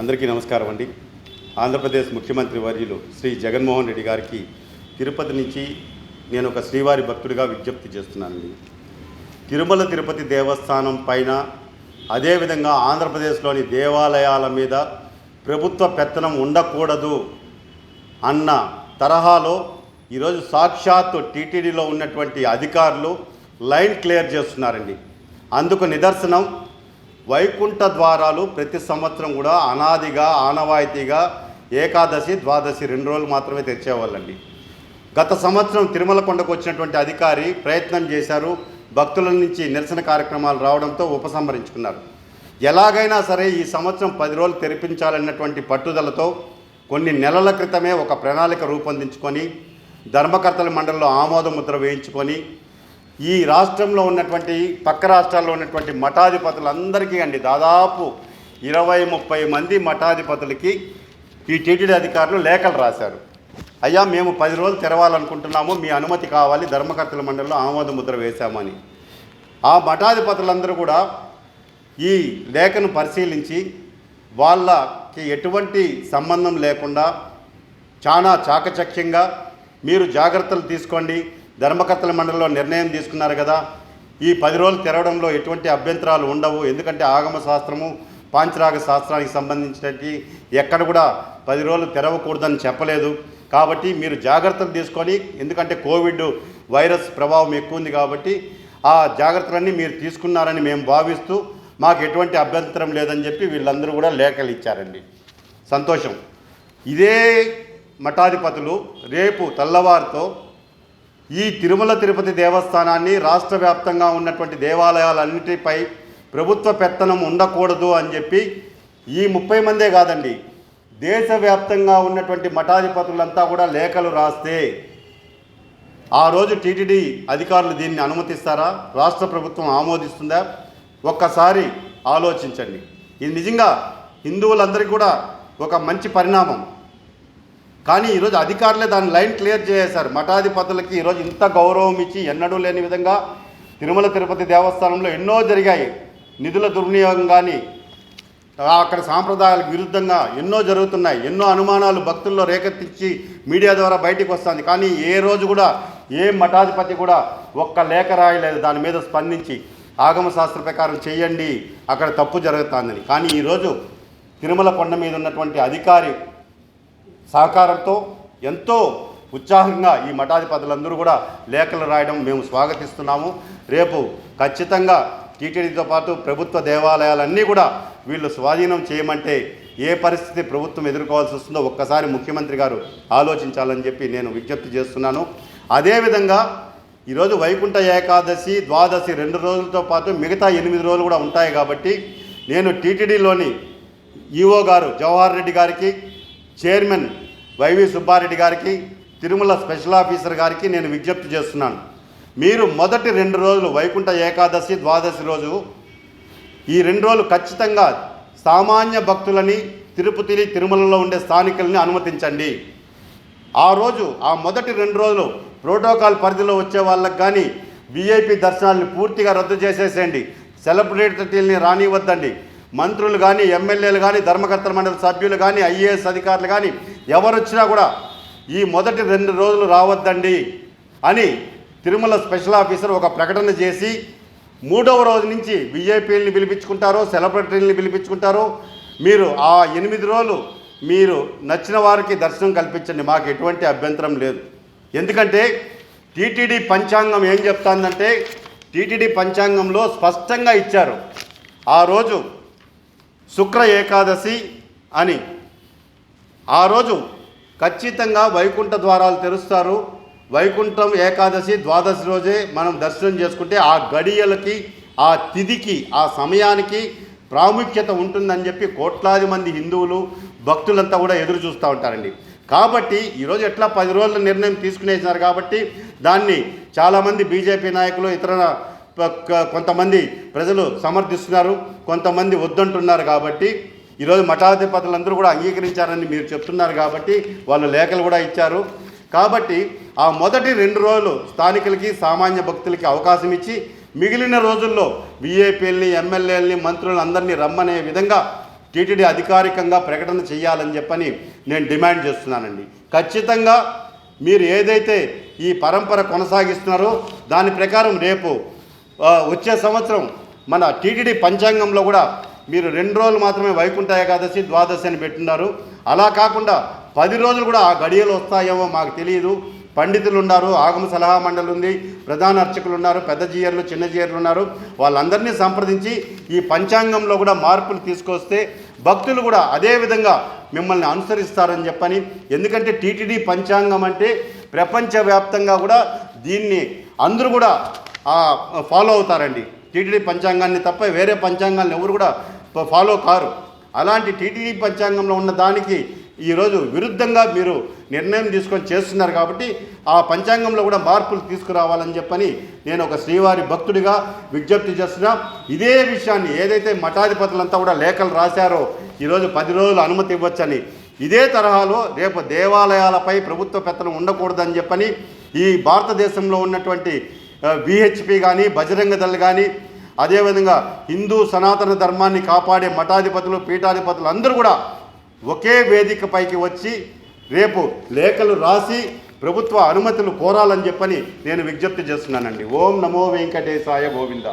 అందరికీ నమస్కారం అండి. ఆంధ్రప్రదేశ్ ముఖ్యమంత్రి వర్యులు శ్రీ జగన్మోహన్ రెడ్డి గారికి తిరుపతి నుంచి నేను ఒక శ్రీవారి భక్తుడిగా విజ్ఞప్తి చేస్తున్నానండి. తిరుమల తిరుపతి దేవస్థానం పైన అదేవిధంగా ఆంధ్రప్రదేశ్లోని దేవాలయాల మీద ప్రభుత్వ పెత్తనం ఉండకూడదు అన్న తరహాలో ఈరోజు సాక్షాత్తు టీటీడీలో ఉన్నటువంటి అధికారులు లైన్ క్లియర్ చేస్తున్నారండి. అందుకు నిదర్శనం వైకుంఠ ద్వారాలు ప్రతి సంవత్సరం కూడా అనాదిగా ఆనవాయితీగా ఏకాదశి ద్వాదశి రెండు రోజులు మాత్రమే తెచ్చేవాళ్ళండి. గత సంవత్సరం తిరుమల కొండకు వచ్చినటువంటి అధికారి ప్రయత్నం చేశారు. భక్తుల నుంచి నిరసన కార్యక్రమాలు రావడంతో ఉపసంహరించుకున్నారు. ఎలాగైనా సరే ఈ సంవత్సరం పది రోజులు తెరిపించాలన్నటువంటి పట్టుదలతో కొన్ని నెలల క్రితమే ఒక ప్రణాళిక రూపొందించుకొని ధర్మకర్తల మండలిలో ఆమోద ముద్ర వేయించుకొని ఈ రాష్ట్రంలో ఉన్నటువంటి పక్క రాష్ట్రాల్లో ఉన్నటువంటి మఠాధిపతులందరికీ అండి దాదాపు ఇరవై ముప్పై మంది మఠాధిపతులకి ఈ టీటీడీ అధికారులు లేఖలు రాశారు. అయ్యా మేము పది రోజులు తెరవాలనుకుంటున్నాము మీ అనుమతి కావాలి ధర్మకర్తల మండలిలో ఆమోద ముద్ర వేశామని. ఆ మఠాధిపతులందరూ కూడా ఈ లేఖను పరిశీలించి వాళ్ళకి ఎటువంటి సంబంధం లేకుండా చాలా చాకచక్యంగా మీరు జాగ్రత్తలు తీసుకోండి ధర్మకర్తల మండలిలో నిర్ణయం తీసుకున్నారు కదా. ఈ పది రోజులు తెరవడంలో ఎటువంటి అభ్యంతరాలు ఉండవు. ఎందుకంటే ఆగమ శాస్త్రము పాంచరాగ శాస్త్రానికి సంబంధించినటువంటి ఎక్కడ కూడా పది రోజులు తెరవకూడదని చెప్పలేదు. కాబట్టి మీరు జాగ్రత్తలు తీసుకొని ఎందుకంటే కోవిడ్ వైరస్ ప్రభావం ఎక్కువ ఉంది కాబట్టి ఆ జాగ్రత్తలన్నీ మీరు తీసుకున్నారని మేము భావిస్తూ మాకు ఎటువంటి అభ్యంతరం లేదని చెప్పి వీళ్ళందరూ కూడా లేఖలు ఇచ్చారండి. సంతోషం. ఇదే మఠాధిపతులు రేపు తెల్లవారితో ఈ తిరుమల తిరుపతి దేవస్థానాన్ని రాష్ట్ర వ్యాప్తంగా ఉన్నటువంటి దేవాలయాలన్నిటిపై ప్రభుత్వ పెత్తనం ఉండకూడదు అని చెప్పి ఈ ముప్పై మందే కాదండి దేశవ్యాప్తంగా ఉన్నటువంటి మఠాధిపతులంతా కూడా లేఖలు రాస్తే ఆ రోజు టీటీడీ అధికారులు దీన్ని అనుమతిస్తారా? రాష్ట్ర ప్రభుత్వం ఆమోదిస్తుందా? ఒక్కసారి ఆలోచించండి. ఇది నిజంగా హిందువులందరికీ కూడా ఒక మంచి పరిణామం. కానీ ఈరోజు అధికారులే దాని లైన్ క్లియర్ చేశారు. మఠాధిపతులకి ఈరోజు ఇంత గౌరవం ఇచ్చి ఎన్నడూ లేని విధంగా తిరుమల తిరుపతి దేవస్థానంలో ఎన్నో జరిగాయి. నిధుల దుర్వినియోగం కానీ అక్కడ సాంప్రదాయాలకు విరుద్ధంగా ఎన్నో జరుగుతున్నాయి. ఎన్నో అనుమానాలు భక్తుల్లో రేకెత్తించి మీడియా ద్వారా బయటికి వస్తుంది. కానీ ఏ రోజు కూడా ఏ మఠాధిపతి కూడా ఒక్క లేఖ రాయలేదు. దాని మీద స్పందించి ఆగమ శాస్త్ర ప్రకారం చేయండి. అక్కడ తప్పు జరుగుతుందని. కానీ ఈరోజు తిరుమల కొండ మీద ఉన్నటువంటి అధికారి సహకారంతో ఎంతో ఉత్సాహంగా ఈ మఠాధిపతులందరూ కూడా లేఖలు రాయడం మేము స్వాగతిస్తున్నాము. రేపు ఖచ్చితంగా టీటీడీతో పాటు ప్రభుత్వ దేవాలయాలన్నీ కూడా వీళ్ళు స్వాధీనం చేయమంటే ఏ పరిస్థితి ప్రభుత్వం ఎదుర్కోవాల్సి వస్తుందో ఒక్కసారి ముఖ్యమంత్రి గారు ఆలోచించాలని చెప్పి నేను విజ్ఞప్తి చేస్తున్నాను. అదేవిధంగా ఈరోజు వైకుంఠ ఏకాదశి ద్వాదశి రెండు రోజులతో పాటు మిగతా ఎనిమిది రోజులు కూడా ఉంటాయి కాబట్టి నేను టీటీడీలోని ఈఓ గారు జవహర్ రెడ్డి గారికి చైర్మన్ వైవి సుబ్బారెడ్డి గారికి తిరుమల స్పెషల్ ఆఫీసర్ గారికి నేను విజ్ఞప్తి చేస్తున్నాను. మీరు మొదటి రెండు రోజులు వైకుంఠ ఏకాదశి ద్వాదశి రోజు ఈ రెండు రోజులు ఖచ్చితంగా సామాన్య భక్తులని తిరుపతిని తిరుమలలో ఉండే స్థానికుల్ని అనుమతించండి. ఆ రోజు ఆ మొదటి రెండు రోజులు ప్రోటోకాల్ పరిధిలో వచ్చే వాళ్ళకి కానీ విఐపి దర్శనాలను పూర్తిగా రద్దు చేసేసేయండి. సెలబ్రిటీలని రానివద్దండి మంత్రులు కానీ ఎమ్మెల్యేలు కానీ ధర్మకర్తల మండలి సభ్యులు కానీ ఐఏఎస్ అధికారులు కానీ ఎవరు వచ్చినా కూడా ఈ మొదటి రెండు రోజులు రావద్దండి అని తిరుమల స్పెషల్ ఆఫీసర్ ఒక ప్రకటన చేసి మూడవ రోజు నుంచి విఐపీలని పిలిపించుకుంటారో సెలబ్రిటీలని పిలిపించుకుంటారో మీరు ఆ ఎనిమిది రోజులు మీరు నచ్చిన వారికి దర్శనం కల్పించండి. మాకు ఎటువంటి అభ్యంతరం లేదు. ఎందుకంటే టీటీడీ పంచాంగం ఏం చెప్తాందంటే టీటీడీ పంచాంగంలో స్పష్టంగా ఇచ్చారు. ఆ రోజు శుక్ర ఏకాదశి అని. ఆ రోజు ఖచ్చితంగా వైకుంఠ ద్వారాలు తెరుస్తారు. వైకుంఠం ఏకాదశి ద్వాదశి రోజే మనం దర్శనం చేసుకుంటే ఆ గడియలకి ఆ తిథికి ఆ సమయానికి ప్రాముఖ్యత ఉంటుందని చెప్పి కోట్లాది మంది హిందువులు భక్తులంతా కూడా ఎదురు చూస్తూ ఉంటారండి. కాబట్టి ఈరోజు ఎట్లా పది రోజుల నిర్ణయం తీసుకునేసినారు కాబట్టి దాన్ని చాలామంది బీజేపీ నాయకులు ఇతర కొంతమంది ప్రజలు సమర్థిస్తున్నారు కొంతమంది వద్దంటున్నారు కాబట్టి ఈరోజు మఠాధిపతులందరూ కూడా అంగీకరించారని మీరు చెప్తున్నారు కాబట్టి వాళ్ళు లేఖలు కూడా ఇచ్చారు. కాబట్టి ఆ మొదటి రెండు రోజులు స్థానికులకి సామాన్య భక్తులకి అవకాశం ఇచ్చి మిగిలిన రోజుల్లో బీఏపీలని ఎమ్మెల్యేలని మంత్రులను అందరినీ రమ్మనే విధంగా టీటీడీ అధికారికంగా ప్రకటన చేయాలని చెప్పని నేను డిమాండ్ చేస్తున్నానండి. ఖచ్చితంగా మీరు ఏదైతే ఈ పరంపర కొనసాగిస్తున్నారో దాని ప్రకారం రేపు వచ్చే సంవత్సరం మన టీటీడీ పంచాంగంలో కూడా మీరు రెండు రోజులు మాత్రమే వైకుంఠ ఏకాదశి ద్వాదశి అని పెట్టున్నారు అలా కాకుండా పది రోజులు కూడా ఆ గడియలు వస్తాయేమో మాకు తెలియదు. పండితులు ఉన్నారు ఆగమ సలహా మండలి ఉంది ప్రధాన అర్చకులు ఉన్నారు పెద్ద జీయర్లు చిన్న జీయర్లు ఉన్నారు. వాళ్ళందరినీ సంప్రదించి ఈ పంచాంగంలో కూడా మార్పులు తీసుకొస్తే భక్తులు కూడా అదే విధంగా మిమ్మల్ని అనుసరిస్తారని చెప్పని ఎందుకంటే టీటీడీ పంచాంగం అంటే ప్రపంచవ్యాప్తంగా కూడా దీన్ని అందరూ కూడా ఫాలో అవుతారండి. టీటీడీ పంచాంగాన్ని తప్ప వేరే పంచాంగాన్ని ఎవరు కూడా ఫాలో కారు. అలాంటి టీటీడీ పంచాంగంలో ఉన్న దానికి ఈరోజు విరుద్ధంగా మీరు నిర్ణయం తీసుకొని చేస్తున్నారు కాబట్టి ఆ పంచాంగంలో కూడా మార్పులు తీసుకురావాలని చెప్పని నేను ఒక శ్రీవారి భక్తుడిగా విజ్ఞప్తి చేస్తున్నా. ఇదే విషయాన్ని ఏదైతే మఠాధిపతులంతా కూడా లేఖలు రాశారో ఈరోజు పది రోజులు అనుమతి ఇవ్వచ్చని ఇదే తరహాలో రేపు దేవాలయాలపై ప్రభుత్వ పెత్తనం ఉండకూడదని చెప్పని ఈ భారతదేశంలో ఉన్నటువంటి విహెచ్పి కానీ బజరంగ దళ్ కానీ అదేవిధంగా హిందూ సనాతన ధర్మాన్ని కాపాడే మఠాధిపతులు పీఠాధిపతులు అందరూ కూడా ఒకే వేదికపైకి వచ్చి రేపు లేఖలు రాసి ప్రభుత్వ అనుమతులు కోరాలని చెప్పని నేను విజ్ఞప్తి చేస్తున్నానండి. ఓం నమో వెంకటేశాయ గోవింద.